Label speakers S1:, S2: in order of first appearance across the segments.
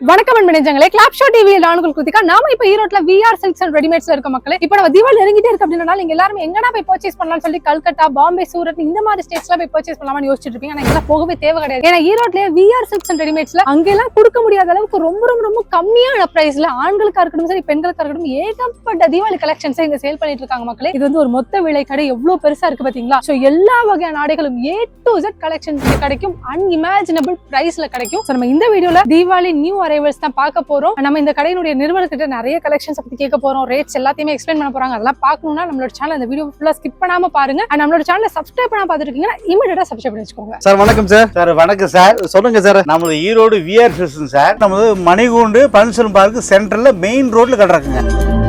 S1: வணக்கம் அன்பனேஜங்களே clap show TV நானுகள் கிருத்திகா. நாம இப்ப ஈரோட்ல விஆர் சில்க்ஸ் அண்ட் ரெடிமேட்ஸ்ல இருக்க மக்களே இப்ப நம்ம தீபாவளி நெருங்கிட்டே இருக்கு அப்படின்னா நீங்க எல்லாரும் எங்கடா போய் பர்ச்சேஸ் பண்ணலாம்னு சொல்லி கல்கத்தா பாம்பே சூரத் இந்த மாதிரி ஸ்டேட்ஸ்ல போய் பர்ச்சேஸ் பண்ணலாம்னு யோசிச்சுட்டு இருப்பீங்க. ஆனா இதெல்லாம் போகவே தேவை கிடையாது. ஏன்னா ஈரோட்லயே விஆர் சில்க்ஸ் அண்ட் ரெடிமேட்ஸ்ல அங்கெல்லாம் கொடுக்க முடியாத அளவுக்கு ரொம்ப ரொம்ப ரொம்ப கம்மியான பிரைஸ்ல ஆண்களுக்கா இருக்கட்டும் சரி பெண்களுக்கா இருக்கட்டும் ஏகப்பட்ட தீபாவளி கலெக்ஷன்ஸ் இங்க சேல் பண்ணிட்டு இருக்காங்க மக்களே. இது வந்து ஒரு மொத்த விலை கடை எவ்வளவு பெருசா இருக்கு பாத்தீங்களா? சோ எல்லா வகையான ஆடைகளும் ஏ டு ஜெட் கலெக்ஷன்ஸ் கிடைக்கும் அன்இமேஜினபிள் பிரைஸ்ல கிடைக்கும். நம்ம இந்த வீடியோல தீபாவளி நியூ அரைவல்ஸ் தான் பார்க்க போறோம். நம்ம இந்த கடையினுடைய நிறுவனத்திட்ட நிறைய கலெக்ஷன்ஸ் பத்தி கேட்க போறோம். ரேட்ஸ் எல்லாத்தையுமே எக்ஸ்பிளைன் பண்ண போறாங்க. அதெல்லாம் பார்க்கணும்னா நம்மளோட சேனல் இந்த வீடியோ ஃபுல்லா ஸ்கிப் பண்ணாம பாருங்க. நம்மளோட சேனலை சப்ஸ்கிரைப் பண்ண பார்த்துருக்கீங்கன்னா இமீடியட்டா சப்ஸ்கிரைப் பண்ணி வச்சுக்கோங்க.
S2: சார் வணக்கம் சார்.
S3: சார் வணக்கம் சார்.
S2: சொல்லுங்க சார்.
S3: நமது ஈரோடு விஆர் சார். நமது மணிகூண்டு பன்சல் பார்க் சென்டர்ல மெயின் ரோட்ல கட்டுறாங்க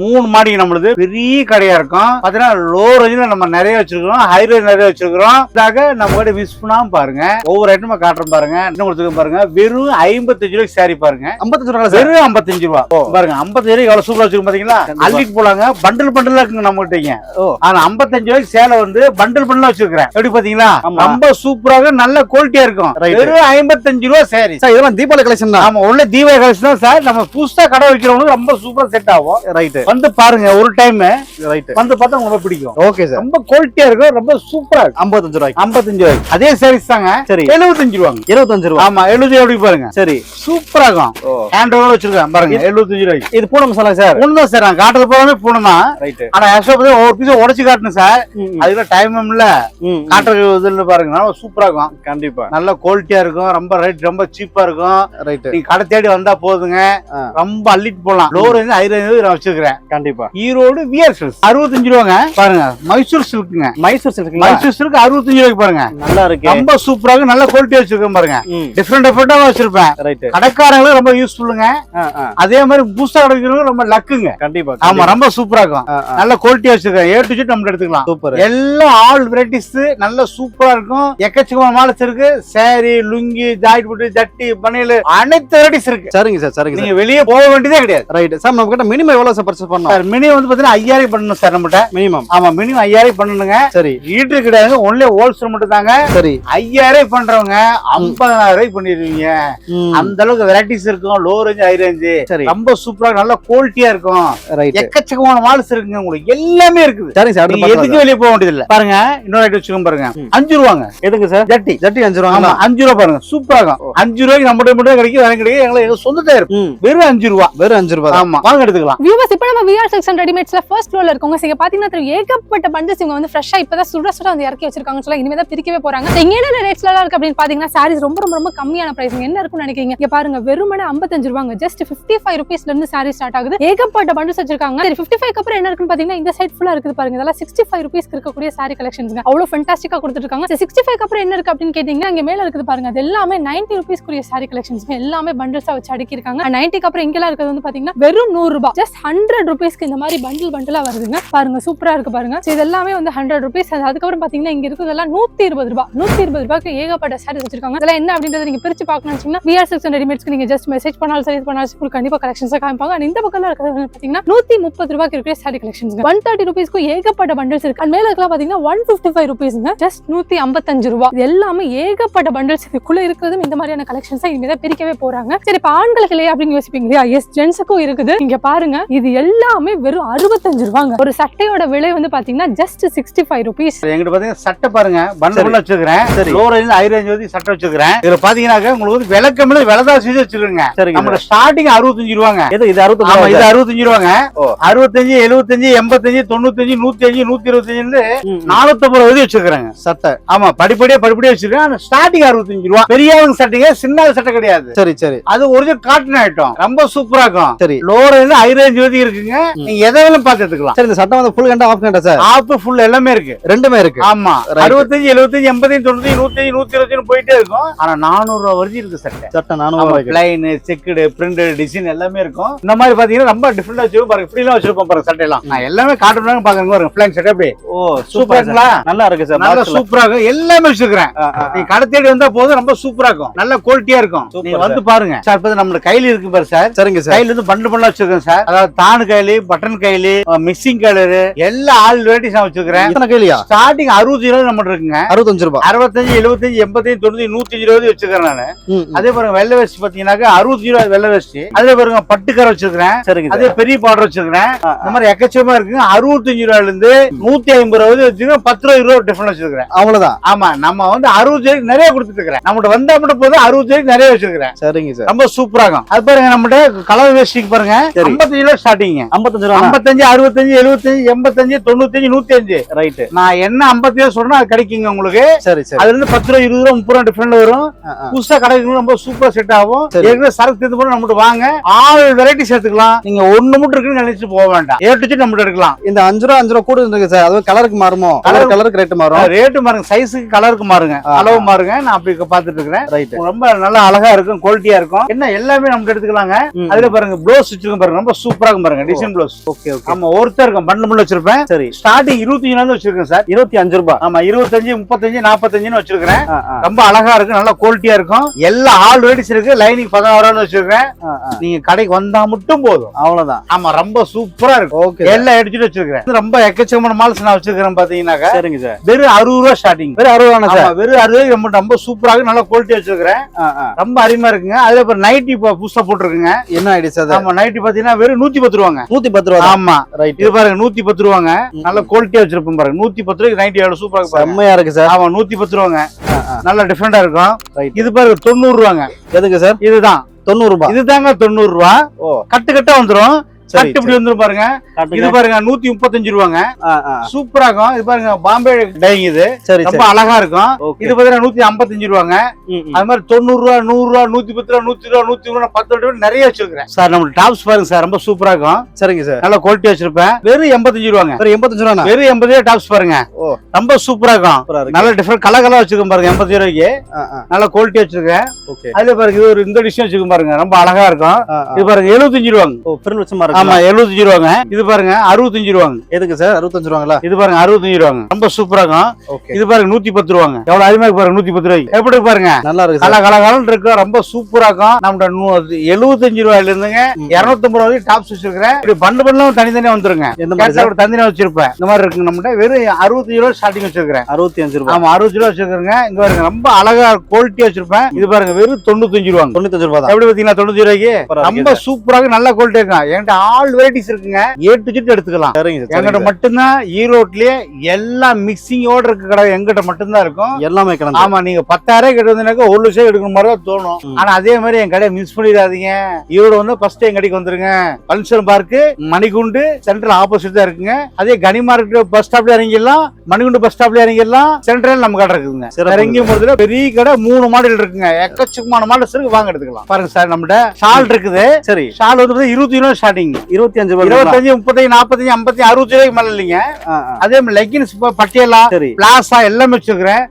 S3: மூணு மாடி நம்மளுது. பெரிய கடையா இருக்கும். பாத்தீங்கன்னா லோ ரேஞ்சில் நம்ம நிறைய வச்சிருக்கிறோம். ஹை ரேஞ்ச் நிறைய வச்சிருக்கிறோம். இதாக நம்ம கிட்ட மிஸ் பண்ணாம பாருங்க. ஒவ்வொரு ஐட்டமா காட்டுறோம் பாருங்க. இன்னும் கொடுத்துருக்கோம் பாருங்க. வெறும் ஐம்பத்தஞ்சு ரூபாய்க்கு சாரி பாருங்க.
S2: ஐம்பத்தஞ்சு ரூபா சார்
S3: வெறும் ஐம்பத்தஞ்சு ரூபா. பாருங்க ஐம்பத்தஞ்சு ரூபாய்க்கு எவ்வளவு சூப்பரா வச்சிருக்கோம் பாத்தீங்களா. அள்ளிட்டு போலாங்க. பண்டல் பண்டலா இருக்குங்க நம்ம கிட்டங்க. ஆனா ஐம்பத்தஞ்சு ரூபாய்க்கு சேலை வந்து பண்டல் பண்டலா வச்சிருக்கிறேன். எப்படி பாத்தீங்களா. ரொம்ப சூப்பராக நல்ல குவாலிட்டியா இருக்கும். வெறும் ஐம்பத்தஞ்சு ரூபா சாரி
S2: சார் இதெல்லாம் தீபாவளி கலெக்ஷன் தான்
S3: ஆமா உள்ள தீபாவளி கலெக்ஷன் தான் சார். நம்ம புதுசா கடை வைக்கிறவங்களுக்கு ரொம்ப சூப்பரா செட் ஆகும்.
S2: ரைட்
S3: வந்து பாருங்க ஒரு டைம் வந்து பார்த்தா உங்களுக்கு பிடிக்கும்.
S2: ஓகே சார்
S3: ரொம்ப குவாலிட்டியா இருக்கும் ரொம்ப சூப்பரா இருக்கும்.
S2: ஐம்பத்தஞ்சு ரூபாய்க்கு.
S3: ஐம்பத்தஞ்சு ரூபாய்க்கு. அதே சாரீஸ் தாங்க
S2: சரி.
S3: எழுபத்தஞ்சு ரூபாங்க.
S2: இருபத்தஞ்சு ரூபா.
S3: ஆமா எழுபது எப்படி பாருங்க?
S2: சரி.
S3: சூப்பரா இருக்கும்.
S2: ஓ.
S3: ஹேண்ட் ஓவர் வச்சிருக்கேன் பாருங்க எழுபத்தஞ்சு ரூபாய்க்கு.
S2: இது பூனை மசாலா சார்
S3: பூனை தான் சார் நான் காட்டுறது போறாமே பூனை தான்
S2: ரைட்
S3: ஆனா ஆக்சுவலா ஒவ்வொரு பீஸ் உடச்சு காட்டணும் சார் அதுக்குள்ள டைம் இல்ல. காட்டுறது இதுல பாருங்க நல்லா சூப்பரா இருக்கும்.
S2: கண்டிப்பா.
S3: நல்ல குவாலிட்டியா இருக்கும் ரொம்ப ரேட் ரொம்ப சீப்பா இருக்கும்.
S2: ரைட்
S3: நீங்க கடை தேடி வந்தா போதுங்க. ரொம்ப அள்ளிட்டு போலாம் லோ ரேஞ்ச் ஹை ரேஞ்ச் நான் வச்சிருக்கிறேன்.
S2: கண்டிப்பா.
S3: ஈரோடு வியர் சில்க் அறுபத்தஞ்சு ரூபாங்க. பாருங்க மைசூர் சில்க்குங்க
S2: மைசூர் சில்க்குங்களா
S3: மைசூர் சில்க் அறுபத்தஞ்சு ரூபாய்க்கு பாருங்க.
S2: நல்லா இருக்கு.
S3: ரொம்ப சூப்பராக நல்ல குவாலிட்டி வச்சிருக்கேன் பாருங்க. டிஃப்ரெண்ட் டிஃப்ரெண்டா வச்சிருப்பேன்.
S2: ரைட்
S3: கடைக்காரங்களுக்கு ரொம்ப யூஸ்ஃபுல்லுங்க அதே மாதிரி புதுசா கிடைக்கிறவங்க ரொம்ப லக்குங்க
S2: கண்டிப்பா
S3: ஆமா ரொம்ப சூப்பரா இருக்கும். நல்ல குவாலிட்டி வச்சிருக்கேன். ஏ டு ஜெட் நம்ம எடுத்துக்கலாம்.
S2: சூப்பர்
S3: எல்லா ஆல் வெரைட்டிஸ் நல்ல சூப்பரா இருக்கும். எக்கச்சக்கமான மாடல்ஸ் இருக்கு. சாரி லுங்கி ஜாக்கெட் புட்டு ஜட்டி பனியல் அனைத்து வெரைட்டிஸ் இருக்கு.
S2: சரிங்க சார் சரிங்க சார்.
S3: நீங்க வெளியே போக வேண்டியதே கிடையாது.
S2: ரைட் சார் நம்ம கிட்ட மினிமம் எவ்வளவு சார் பர்ச்சேஸ் பண்ணோம்.
S3: சார் மினிமம் வந்து பாத்தீங்கன்னா ஐயாயிரம் பண்ணணும் சார் நம்மகிட்ட.
S2: மினிமம்
S3: ஆமா மினிமம் ஐயாயிரம் பண்ணணுங்க.
S2: சரி.
S3: ஈட்டு கிடையாது ஒன்லி ஹோல்சேல் மட்டும் தாங்க.
S2: சரி.
S3: ஐயாயிரம் பண்றவங்க ஐம்பதாயிரம் ரூபாய்க்கு பண்ணிடுவீங்க. அந்த அளவுக்கு வெரைட்டிஸ் இருக்கும் லோ ரேஞ்ச் ஹை ரேஞ்ச்
S2: சரி.
S3: ரொம்ப சூப்பரா நல்ல குவாலிட்டியா இருக்கும்.
S2: ரைட்
S3: எக்கச்சக்கமான மாடல்ஸ் இருக்குங்க உங்களுக்கு. எல்லாமே இருக்குது.
S2: சார் அடுத்து
S3: எதுக்கு வெளியே போக வேண்டியது இல்ல பாருங்க இன்னொரு ஐட்டம் வச்சுக்கோங்க பாருங்க. அஞ்சு ரூபாங்க.
S2: எதுக்கு சார்?
S3: ஜட்டி.
S2: ஜட்டி அஞ்சு ரூபா
S3: அஞ்சு ரூபா பாருங்க. சூப்பரா இருக்கும். அஞ்சு ரூபாய்க்கு நம்ம மட்டும் கிடைக்கும் வேற கிடைக்கும் எங்களை எங்க சொந்தத்தே இருக்கும்
S2: ம்.
S3: வெறும் அஞ்சு ரூபா.
S2: வெறும் அஞ்சு ரூபா
S3: ஆமா. வாங்க எடுத்துக்கலாம்.
S1: நம்ம விஆர் சிக்ஸ் ஹண்ட்ரட் ரெடிமேட்ஸ்ல ஃபர்ஸ்ட் ஃப்ளோர்ல இருக்கவங்க நீங்க பாத்தீங்கன்னா ஏகப்பட்ட பண்டல்ஸ் இவங்க வந்து ஃப்ரெஷ்ஷா இப்பதான் சுட சுட வந்து இறக்கி வச்சிருக்காங்கன்னு சொல்லி இனிமே தான் பிரிக்கவே போறாங்க. இங்க என்ன ரேட்ஸ்ல இருக்கு அப்படின்னு பாத்தீங்கன்னா சாரீஸ் ரொம்ப ரொம்ப ரொம்ப கம்மியான பிரைஸ் என்ன இருக்கும்னு நினைக்கிறீங்க? இங்க பாருங்க வெறுமனே ஐம்பத்தஞ்சு ரூபாங்க. ஜஸ்ட் ஃபிஃப்டி ஃபைவ் ருபீஸ்ல இருந்து சாரீ ஸ்டார்ட் ஆகுது. ஏகப்பட்ட பண்டல்ஸ் வச்சிருக்காங்க. சரி ஃபிஃப்டி ஃபைவ் அப்புறம் என்ன இருக்குன்னு பாத்தீங்கன்னா இந்த சைட் ஃபுல்லா இருக்குது பாருங்க. இதெல்லாம் சிக்ஸ்டி ஃபைவ் ருபீஸ் இருக்கக்கூடிய சாரி கலெக்ஷன்ஸ் அவ்வளவு ஃபென்டாஸ்டிக்கா கொடுத்துருக்காங்க சிக்ஸ்டி ஃபைவ் அப்புறம் என்ன இருக்கு அப்படின்னு கேட்டீங்கன்னா இங்க மேல இருக்குது பாருங்க. அது எல்லாமே நைன்டி ருபீஸ்க்குரிய சாரி கலெக்ஷன்ஸ் எல்லாமே பண்டல்ஸா வச்சு அடுக்கிருக்காங்க நைன்டிக்கு அப்புறம் இங்கெல்லாம் இருக்கிறது வந்து பாத்தீங்கன்னா வெறும் நூறு ரூபாய். ஜஸ்ட் ஹண்ட்ரட் ருபீஸ்க்கு இந்த மாதிரி பண்டில் பண்டிலா வருதுங்க பாருங்க சூப்பரா இருக்கு பாருங்க. இது எல்லாமே வந்து ஹண்ட்ரட் ருபீஸ் அதுக்கப்புறம் பாத்தீங்கன்னா இங்க இருக்கிறதெல்லாம் நூத்தி இருபது ரூபாய் நூத்தி இருபது ரூபாய்க்கு ஏகப்பட்ட சாரீஸ் வச்சிருக்காங்க. இதெல்லாம் என்ன அப்படின்றத நீங்க பிரிச்சு பார்க்கணும்னு வச்சீங்கன்னா விஆர் செக்ஷன் ரெடிமேட்ஸ்க்கு நீங்க ஜஸ்ட் மெசேஜ் பண்ணாலும் சரி பண்ணாலும் சரி, உங்களுக்கு கண்டிப்பா கலெக்ஷன்ஸ் காமிப்பாங்க. இந்த பக்கம் இருக்கிறது பார்த்தீங்கன்னா பாத்தீங்கன்னா நூத்தி முப்பது ரூபாய்க்கு இருக்கிற சாரி கலெக்ஷன்ஸ் ஒன் தேர்ட்டி ருபீஸ்க்கு ஏகப்பட்ட பண்டில்ஸ் இருக்கு. அண்ட் மேல இருக்கலாம் பாத்தீங்கன்னா ஒன் பிப்டி ஃபைவ் ருபீஸ்ங்க ஜஸ்ட் நூத்தி ஐம்பத்தஞ்சு ரூபாய் இது எல்லாமே ஏகப்பட்ட பண்டில்ஸ் இதுக்குள்ள இருக்கிறதும் இந்த மாதிரியான கலெக்ஷன்ஸ் இனிமேதான் பிரிக்கவே போறாங்க. சரி இப்போ ஆண்களுக்கு இல்லையா அப்படின்னு யோசிப்பீங்க இல்லையா? எஸ் ஜென்ஸுக்கும் இருக்குது. இங்க பாருங்க இது எல்லாமே வெறும் அறுபத்தஞ்சு ரூபாங்க. ஒரு சட்டையோட விலை வந்து பாத்தீங்கன்னா ஜஸ்ட் சிக்ஸ்டி ஃபைவ் ருபீஸ்
S3: எங்கிட்ட பாத்தீங்கன்னா சட்டை பாருங்க. பண்டல் வச்சிருக்கிறேன்.
S2: சரி.
S3: லோ ரேஞ்ச் ஹை ரேஞ்ச் வந்து சட்டை வச்சிருக்கிறேன். இதுல பாத்தீங்கன்னாக்க உங்களுக்கு வந்து விலை கம்மியில விலை தான் செஞ்சு வச்சிருக்கேங்க.
S2: சரிங்க.
S3: நம்ம ஸ்டார்டிங் அறுபத்தஞ்சு ரூபாங்க.
S2: எது இது அறுபத்தஞ்சு
S3: இது
S2: சார்.
S3: அறுபத்தஞ்சு ரூபாங்க. அறுபத்தஞ்சு எழுபத்தஞ்சு எண்பத்தஞ்சு தொண்ணூத்தஞ்சு நூத்தி அஞ்சு நூத்தி
S2: ம்.
S3: நானூத்தம்பது வரைக்கும் வச்சிருக்காங்க
S2: சட்டை.
S3: ஆமா படிப்படியா படிப்படியா வச்சிருக்கேன். ஸ்டார்டிங் அறுபத்தஞ்சு ரூபா. பெரியவங்க சட்டைங்க சின்ன சட்டை கிடையாது.
S2: சரி சரி.
S3: அது ஒரிஜினல் காட்டன் ஐட்டம் ரொம்ப சூப்பரா இருக்கும்.
S2: சரி.
S3: லோ ரேஞ்ச் ஹை ரேஞ்ச் வரைக்கும் இருக்குங்க நீங்க எதை வேணும் பார்த்து எடுத்துக்கலாம்.
S2: சரி இந்த சட்டை வந்து ஃபுல் கண்டா ஆஃப் கண்டா சார்?
S3: ஆப் ஃபுல் எல்லாமே இருக்கு.
S2: ரெண்டுமே இருக்கு.
S3: ஆமா. அறுபத்தஞ்சு எழுபத்தஞ்சு எண்பத்தஞ்சு தொண்ணூத்தஞ்சு நூத்தி நூத்தி இருபத்தஞ்சு போயிட்டே இருக்கும். ஆனா நானூறு ரூபா வரைக்கும் இருக்கு சட்டை.
S2: சட்டை நானூறு ரூபாய்க்கு
S3: பிளைன் செக்குடு பிரிண்ட் டிசைன் எல்லாமே இருக்கும். இந்த மாதிரி பாத்தீங்கன்னா ரொம்ப டிஃப்ரெண்டா வச்சிருப்போம் பாருங்க. இப்படி எல்லாம் வச்சிருப்போம் பாருங்க சட்டையெல்லாம். நான் எல்லாமே காட்டுறாங்க பாக்குறேங்க பாருங்க பிளைன் சட்டை
S2: ஓ சூப்பர்
S3: சூப்பருங்களா
S2: நல்லா இருக்கு சார்
S3: நல்லா. சூப்பரா இருக்கும். எல்லாமே வச்சிருக்கிறேன். நீங்க கடை தேடி வந்தா போதும் ரொம்ப சூப்பரா இருக்கும். நல்ல குவாலிட்டியா இருக்கும். நீங்க வந்து பாருங்க. சார் இப்ப நம்ம கையில இருக்கு பாரு சார்.
S2: சரிங்க சார்
S3: கையில இருந்து பண்டு பண்ணலாம் வச்சிருக்கேன் சார். அதாவது தானு கைலி பட்டன் கைலி மிக்சிங் கலரு எல்லா ஆல் வெரைட்டிஸ் நான் வச்சிருக்கிறேன்.
S2: கேலியா
S3: ஸ்டார்டிங் அறுபது இருபது நம்ம இருக்குங்க.
S2: அறுபத்தஞ்சு ரூபாய்
S3: அறுபத்தஞ்சு எழுபத்தஞ்சு எண்பத்தஞ்சு தொண்ணூத்தி நூத்தி இருபது வச்சிருக்கிறேன் நான். அதே பாருங்க வெள்ளை வேஷ்டி பாத்தீங்கன்னாக்கா அறுபது ரூபா வெள்ளை வேஷ்டி. அதே பாருங்க பட்டுக்கரை வச்சிருக்கிறேன்.
S2: சரிங்க
S3: அதே பெரிய பார்டர் வச்சிருக்கிறேன். இந்த மாதிரி எக்கச்சக்கமா இருக்குங்க. அறுபத்தஞ்சு ரூபாயில இருந்து நூத்தி ஐம்பது ரூபா வரைக்கும் வச்சிருக்கேன் பத்து ரூபா இருபது டிஃபரெண்ட் வச்சிருக்கிறேன்.
S2: அவ்வளவுதான்
S3: ஆமா நம்ம வந்து அறுபது ரூபாய்க்கு நிறைய கொடுத்துட்டு இருக்கிறேன். நம்மகிட்ட வந்தா மட்டும் போதும் அறுபது ரூபாய்க்கு நிறைய வச்சிருக்கிறேன்.
S2: சரிங்க சார்.
S3: ரொம்ப சூப்பரா இருக்கும் அது பாருங்க நம்மகிட்ட கலர் வேஷ்டிக்கு பாருங்க. ஐம்பத்தஞ்சு ரூபா ஸ்டார்டிங்
S2: ஐம்பத்தஞ்சு ரூபா
S3: ஐம்பத்தஞ்சு அறுபத்தஞ்சு எழுபத்தஞ்சு எண்பத்தஞ்சு தொண்ணூத்தஞ்சு நூத்தி அஞ்சு
S2: ரைட்டு.
S3: நான் என்ன ஐம்பத்தஞ்சு சொல்றேன் அது கிடைக்குங்க உங்களுக்கு.
S2: சரி சரி.
S3: அதுல இருந்து பத்து ரூபா இருபது ரூபா முப்பது ரூபா டிஃபரெண்ட் வரும். புதுசா கடைக்கு ரொம்ப சூப்பரா செட் ஆகும். ஏற்கனவே சரக்கு போன நம்மகிட்ட வாங்க. ஆல் வெரைட்டிஸ் எடுத்துக்கலாம் நீங்க ஒண்ணு மட்டும் இருக்குன்னு நினைச்சு போக வேண்டாம். ஏ டு நம்மகிட்ட எடுக்கலாம்.
S2: இந்த அஞ்சு ரூபா அஞ்சு ரூபா கூட இருக்கு சார். அது கலருக்கு மாறுமோ? கலர் கலருக்கு ரேட் மாறும்.
S3: ரேட்டு மாறுங்க. சைஸுக்கு கலருக்கு மாறுங்க. அளவு மாறுங்க. நான் அப்படி பாத்துட்டு இருக்கிறேன்.
S2: ரைட்டு
S3: ரொம்ப நல்லா அழகா இருக்கும் குவாலிட்டியா இருக்கும். என்ன எல்லாமே நம்ம எடுத்துக்கலாங்க. அதுல பாருங்க ப்ளவுஸ் வச்சிருக்கோம் பாருங்க. ரொம்ப சூப்பரா இருக்கும் பாருங்க. டிசைன் ப்ளவுஸ்
S2: ஓகே ஓகே
S3: ஆமா ஒருத்தர் இருக்கும் பண்டு முள்ள வச்சிருப்பேன்.
S2: சரி.
S3: ஸ்டார்டிங் இருபத்தி அஞ்சு வச்சிருக்கேன் சார்.
S2: இருபத்தி அஞ்சு ரூபாய்
S3: ஆமா இருபத்தஞ்சு முப்பத்தஞ்சு நாற்பத்தஞ்சுன்னு
S2: ஆ,
S3: ரொம்ப அழகா இருக்கு நல்லா குவாலிட்டியா இருக்கும். எல்லா ஆல் வெரைட்டிஸ் இருக்கு. லைனிங் பதினாறு வச்சிருக்கேன்
S2: ஆ, ஆ.
S3: நீங்க கடைக்கு வந்தா மட்டும் போதும்.
S2: அவ்வளவுதான்.
S3: ஆமா ரொம்ப சூப்பரா இருக்கும்
S2: ஓகே
S3: எல்லாம் எடுத்துட்டு வச்சிருக்கேன் ரொம்ப எக்கச்சக்கமான மால்ஸ் நான் வச்சிருக்கிறேன் பாத்தீங்கன்னாக்கா.
S2: சரிங்க சார்
S3: வெறும் அறுபது ரூபா ஸ்டார்டிங்
S2: வெறும் அறுபது ரூபா சார்
S3: வெறும் அறுபது ரொம்ப ரொம்ப சூப்பராக நல்ல குவாலிட்டி வச்சிருக்கிறேன். ரொம்ப அருமையா இருக்குங்க. அதுல இப்ப நைட்டி இப்போ புதுசா போட்டிருக்குங்க.
S2: என்ன ஐடி சார்
S3: ஆமா நைட்டி பாத்தீங்கன்னா வெறும் நூத்தி பத்து ரூபாங்க.
S2: நூத்தி பத்து ரூபா
S3: ஆமா.
S2: ரைட்
S3: இது பாருங்க நூத்தி பத்து ரூபாங்க. நல்ல குவாலிட்டியா வச்சிருப்போம் பாருங்க. நூத்தி பத்து ரூபாய்க்கு நைட்டி எவ்வளவு சூப்பரா இருக்கு
S2: செம்மையா இருக்கு சார்.
S3: ஆமா நூத்தி பத்து ரூபாங்க. நல்ல டிஃபரெண்டா இருக்கும்.
S2: ரைட்
S3: இது பாருங்க தொண்ணூறு ரூபாங்க.
S2: எதுக்கு சார்?
S3: இதுதான்.
S2: தொண்ணூறு ரூபாய்
S3: இதுதாங்க தொண்ணூறு ரூபா.
S2: ஓ.
S3: கட்டு கட்டா வந்துரும்.
S2: சரி
S3: கட்டு இப்படி வந்துரும் பாருங்க. இது பாருங்க நூத்தி முப்பத்தஞ்சு ரூபாங்க. சூப்பரா இருக்கும். இது பாருங்க பாம்பே டைங் இது. ரொம்ப அழகா இருக்கும். இது பாத்தீங்கன்னா நூத்தி ஐம்பத்தஞ்சு ரூபாங்க. அது மாதிரி தொண்ணூறு ரூபா நூறு ரூபா நூத்தி பத்து ரூபா நூத்தி ரூபா நூத்தி ரூபா பத்து ரூபா நிறைய வச்சிருக்கேன் சார் நம்ம டாப்ஸ் பாருங்க சார் ரொம்ப சூப்பரா இருக்கும்.
S2: சரிங்க சார்.
S3: நல்ல குவாலிட்டி வச்சிருப்பேன். வெறும் எண்பத்தஞ்சு ரூபாங்க.
S2: எண்பத்தஞ்சு ரூபா
S3: வெறும் எண்பது ரூபா டாப்ஸ் பாருங்க. ரொம்ப சூப்பரா இருக்கும். நல்ல டிஃபரெண்ட் கலர் கலர் வச்சிருக்கோம் பாருங்க எண்பத்தி ரூபாய்க்கு. நல்ல குவாலிட்டி வச்சிருக்கேன். அதுல பாருங்க இது ஒரு இந்த டிஷ் வச்சிருக்கோம் பாருங்க ரொம்ப அழகா இருக்கும். இது பாருங்க எழுபத்தஞ்சு ரூபாங்க.
S2: மாதிரி
S3: ஆமா எழுபத்தஞ்சு ரூபாங்க. இது பாருங்க அறுபத்தஞ்சு ரூபாங்க.
S2: எதுக்கு சார்? அறுபத்தஞ்சு ரூபாங்களா?
S3: இது பாருங்க அறுபத்தஞ்சு ரூபாங்க. ரொம்ப சூப்பரா இருக்கும். இது பாருங்க நூத்தி பத்து ரூபாங்க. எவ்வளவு அதிகமா பாருங்க நூத்தி பத்து ரூபாய்க்கு. எப்படி பாருங்க?
S2: நல்லா இருக்கு
S3: கல கல கலன்னு இருக்கும் ரொம்ப சூப்பரா இருக்கும். நம்ம எழுபத்தஞ்சு ரூபாயில இருந்துங்க.
S2: ம்.
S3: இருநூத்தம்பது ரூபாய்க்கு டாப்ஸ் வச்சிருக்கிறேன். இப்படி பண்டு பண்டலும் தனித்தனியா வந்துருங்க. தனியா வச்சிருப்பேன். இந்த மாதிரி இருக்கு நம்மகிட்ட. வெறும் அறுபத்தஞ்சு ரூபா ஸ்டார்டிங் வச்சிருக்கிறேன்.
S2: அறுபத்தி அஞ்சு ரூபாய்.
S3: ஆமா அறுபது ரூபா வச்சிருக்கேங்க இங்க பாருங்க ரொம்ப அழகா குவாலிட்டி வச்சிருப்பேன். இது பாருங்க வெறும் தொண்ணூத்தஞ்சு ரூபாங்க.
S2: தொண்ணூத்தஞ்சு ரூபாய் தான்.
S3: எப்படி பாத்தீங்கன்னா தொண்ணூத்தி ரூபாய்க்கு ரொம்ப சூப்பராக நல்ல குவாலிட்டி இருக்கும். என்கிட்ட ஆல் வெரைட்டிஸ் இருக்குங்க. ஏ டு ஜெட் எடுத்துக்கலாம். எங்கிட்ட மட்டும்தான் ஈரோட்லயே எல்லா மிக்சிங்கோட இருக்க கடை எங்கிட்ட மட்டும்தான் இருக்கும்.
S2: எல்லாமே கலந்து
S3: ஆமா நீங்க பத்தாயிரம் கிட்ட வந்தீங்கன்னாக்கா ஒரு லட்சம் எடுக்கிற மாதிரி தான் தோணும். ஆனா அதே மாதிரி என் கடையை மிஸ் பண்ணிடாதீங்க. ஈரோடு வந்து ஃபர்ஸ்ட் என் கடைக்கு வந்துருங்க. பல்சர் பார்க்கு மணிகுண்டு சென்ட்ரல் ஆப்போசிட் தான் இருக்குங்க. அதே கனி மார்க்கெட் பஸ் ஸ்டாப்ல இறங்கிடலாம். மணிகுண்டு பஸ் ஸ்டாப்ல இறங்கிடலாம். சென்ட்ரல் நம்ம கடை. வேற எங்கேயும் போறதுல பெரிய கடை மூணு மாடல் இருக்குங்க. எக்கச்சக்கமான மாடல்ஸ் இருக்கு. வாங்க எடுத்துக்கலாம். பாருங்க சார் நம்மகிட்ட ஷால் இருக்குது.
S2: சரி.
S3: ஷால் வந்து இருபத்தி ரூபா ஸ்டார்டிங்
S2: இருபத்தி அஞ்சு
S3: இருபத்தஞ்சு முப்பத்தஞ்சு நாற்பத்தஞ்சு ஐம்பத்தி அறுபது ரூபாய்க்கு மேல இல்லைங்க.
S2: ஆ, ஆ.
S3: அதே மாதிரி லெகின்ஸ் பட்டியலா எல்லாமே வச்சிருக்கிறேன்.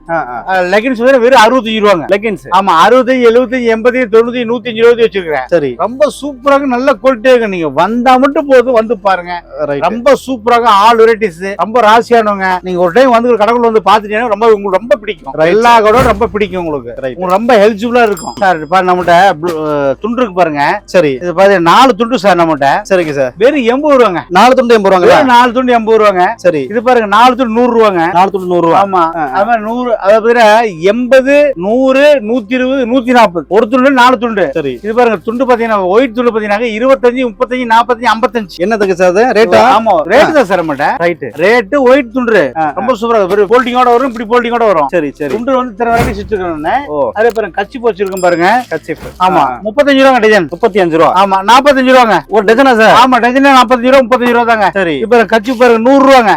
S3: லெகின்ஸ் வந்து வெறும் அறுபத்தஞ்சு ரூபாங்க.
S2: லெகின்ஸ்
S3: ஆமா அறுபத்தஞ்சு எழுபத்தஞ்சு எண்பத்தி தொண்ணூத்தி நூத்தி அஞ்சு இருபது வச்சிருக்கிறேன்.
S2: சரி.
S3: ரொம்ப சூப்பராக நல்ல குவாலிட்டியா இருக்கு. நீங்க வந்தா மட்டும் போதும் வந்து பாருங்க. ரொம்ப சூப்பராக ஆல் வெரைட்டிஸ் ரொம்ப ராசியானவங்க நீங்க ஒரு டைம் வந்து கடைக்குள்ள வந்து பாத்துட்டீங்கன்னா ரொம்ப உங்களுக்கு ரொம்ப பிடிக்கும். எல்லா கடை ரொம்ப பிடிக்கும் உங்களுக்கு. ரொம்ப ஹெல்ப்ஃபுல்லா இருக்கும். சார் நம்மகிட்ட துண்டு இருக்கு பாருங்க.
S2: சரி.
S3: இது பாரு நாலு துண்டு சார் நம்மகிட்ட.
S2: சரிங்க சார்?
S3: வெறும் எண்பது ரூபாங்க.
S2: நாலு துண்டு எண்பது ரூபாங்களா?
S3: வெறும் நாலு துண்டு எண்பது ரூபாங்க.
S2: சரி.
S3: இது பாருங்க நாலு துண்டு நூறு ரூபாங்க.
S2: நாலு துண்டு நூறு ரூபா.
S3: ஆமா. அது நூறு அதாவது எண்பது நூறு நூத்தி இருபது நூத்தி நாற்பது ஒரு துண்டு நாலு துண்டு.
S2: சரி.
S3: இது பாருங்க துண்டு பாத்தீங்கன்னா ஒயிட் துண்டு பாத்தீங்கன்னா இருபத்தஞ்சு முப்பத்தஞ்சு நாற்பத்தஞ்சு ஐம்பத்தஞ்சு.
S2: என்னதுக்கு சார் ரேட்டா
S3: ஆமா ரேட்டு தான் சார் மாட்டேன்
S2: ரைட்
S3: ரேட்டு ஒயிட் துண்டு. ரொம்ப சூப்பரா இருக்கும் போல்டிங்கோட வரும் இப்படி போல்டிங்கோட வரும்.
S2: சரி சரி.
S3: துண்டு வந்து இத்தனை வரைக்கும்
S2: ஓ.
S3: அதே பாருங்க கச்சி போச்சிருக்கோம் பாருங்க.
S2: கச்சிப்
S3: ஆமா. முப்பத்தஞ்சு ரூபாங்க டிசைன்
S2: முப்பத்தி அஞ்சு ரூபா.
S3: ஆமா நாற்பத்தஞ்சு ரூபாங்க.
S2: ஒரு டஜனா சார்?
S3: ஆமா டஜன் நாற்பத்தஞ்சு ரூபா முப்பத்தஞ்சு ரூபா தாங்க.
S2: சரி.
S3: இப்ப கச்சி பாருங்க நூறு ரூபாங்க.